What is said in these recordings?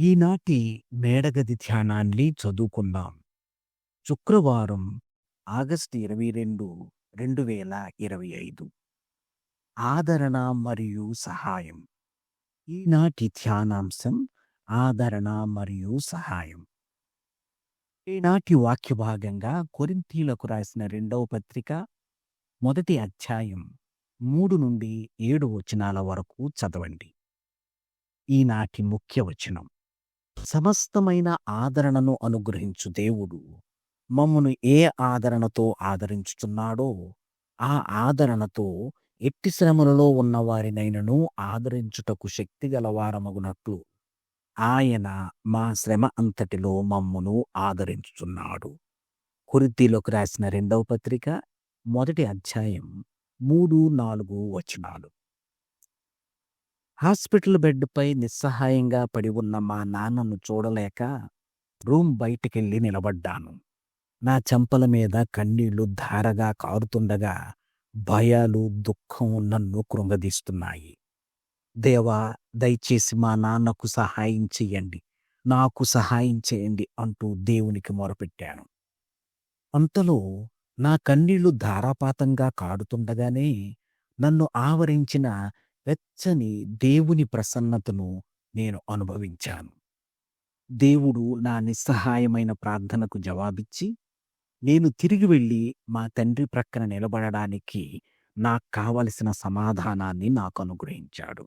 ఈనాటి మేడగది ధ్యానాన్ని చదువుకుందాం. శుక్రవారం ఆగస్టు ఇరవై రెండు రెండు వేల ఇరవై ఐదు. ఆదరణ మరియు సహాయం. ఈనాటి ధ్యానాంశం ఆదరణ మరియు సహాయం. ఈనాటి వాక్య భాగంగా కొరింతీలకు రాసిన రెండవ పత్రిక మొదటి అధ్యాయం మూడు నుండి ఏడు వచనాల వరకు చదవండి. ఈనాటి ముఖ్య వచనం. సమస్తమైన ఆదరణను అనుగ్రహించు దేవుడు. మమ్మను ఏ ఆదరణతో ఆదరించుచున్నాడో ఆ ఆదరణతో ఎట్టి శ్రమలలో ఉన్నవారినైనను ఆదరించుటకు శక్తి గలవారమగునట్లు ఆయన మా శ్రమ అంతటిలో మమ్మను ఆదరించుచున్నాడు. కురితీలోకి రాసిన రెండవ పత్రిక మొదటి అధ్యాయం మూడు నాలుగు వచనాలు. హాస్పిటల్ బెడ్పై నిస్సహాయంగా పడి ఉన్న మా నాన్నను చూడలేక రూమ్ బయటికెళ్ళి నిలబడ్డాను. నా చెంపల మీద కన్నీళ్ళు ధారగా కారుతుండగా భయాలు దుఃఖం నన్ను కృంగదీస్తున్నాయి. దేవా దయచేసి మా నాన్నకు సహాయం చెయ్యండి. నాకు సహాయం చేయండి అంటూ దేవునికి మొరపెట్టాను. అంతలో నా కన్నీళ్ళు ధారాపాతంగా కాడుతుండగానే నన్ను ఆవరించిన వెచ్చని దేవుని ప్రసన్నతను నేను అనుభవించాను. దేవుడు నా నిస్సహాయమైన ప్రార్థనకు జవాబిచ్చి నేను తిరిగి వెళ్ళి మా తండ్రి ప్రక్కన నిలబడడానికి నాకు కావలసిన సమాధానాన్ని నాకు అనుగ్రహించాడు.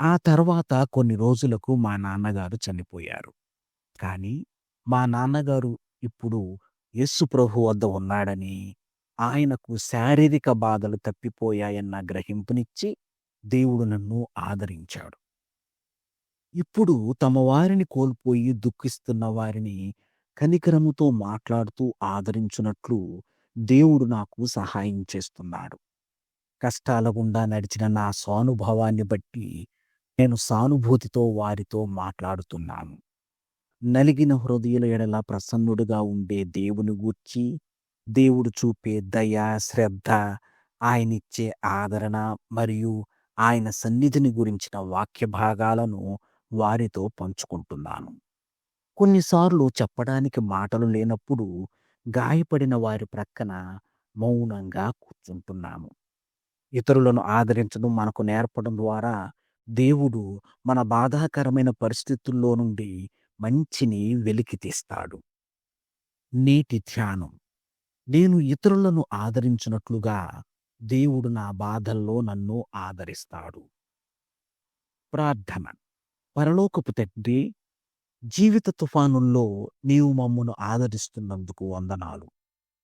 ఆ తర్వాత కొన్ని రోజులకు మా నాన్నగారు చనిపోయారు. కానీ మా నాన్నగారు ఇప్పుడు యస్సు ప్రభు వద్ద ఉన్నాడని ఆయనకు శారీరక బాధలు తప్పిపోయాయన్న గ్రహింపునిచ్చి దేవుడు నన్ను ఆదరించాడు. ఇప్పుడు తమ వారిని కోల్పోయి దుఃఖిస్తున్న వారిని కనికరముతో మాట్లాడుతూ ఆదరించున్నట్లు దేవుడు నాకు సహాయం చేస్తున్నాడు. కష్టాల గుండా నడిచిన నా సానుభవాన్ని బట్టి నేను సానుభూతితో వారితో మాట్లాడుతున్నాను. నలిగిన హృదయుల ఎడల ప్రసన్నుడుగా ఉండే దేవుని గూర్చి దేవుడు చూపే దయ శ్రద్ధ ఆయనిచ్చే ఆదరణ మరియు ఆయన సన్నిధిని గురించిన వాక్య భాగాలను వారితో పంచుకుంటున్నాను. కొన్నిసార్లు చెప్పడానికి మాటలు లేనప్పుడు గాయపడిన వారి ప్రక్కన మౌనంగా కూర్చుంటున్నాము. ఇతరులను ఆదరించడం మనకు నేర్పడం ద్వారా దేవుడు మన బాధాకరమైన పరిస్థితుల్లో నుండి మంచిని వెలికి తీస్తాడు. నేటి ధ్యానం. నేను ఇతరులను ఆదరించినట్లుగా దేవుడు నా బాధల్లో నన్ను ఆదరిస్తాడు. ప్రార్థన. పరలోకపు తండ్రి జీవిత తుఫానుల్లో నీవు మమ్మను ఆదరిస్తున్నందుకు వందనాలు.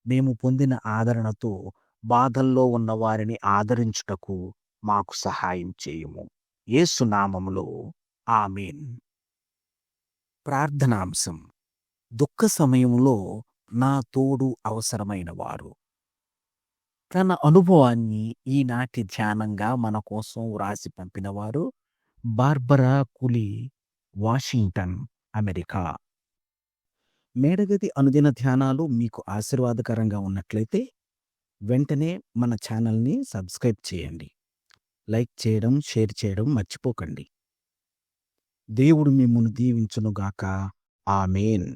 మేము పొందిన ఆదరణతో బాధల్లో ఉన్న వారిని ఆదరించుటకు మాకు సహాయం చేయుము. ఏసునామములో ఆమెన్. ప్రార్థనాంశం. దుఃఖ సమయంలో నా తోడు అవసరమైన వారు. తన అనుభవాన్ని ఈనాటి ధ్యానంగా మన కోసం వ్రాసి పంపినవారు బార్బరా కులి వాషింగ్టన్ అమెరికా. మేడగది అనుదిన ధ్యానాలు మీకు ఆశీర్వాదకరంగా ఉన్నట్లయితే వెంటనే మన ఛానల్ని సబ్స్క్రైబ్ చేయండి. లైక్ చేయడం షేర్ చేయడం మర్చిపోకండి. దేవుడు మిమ్మల్ని దీవించునుగాక. ఆమెన్.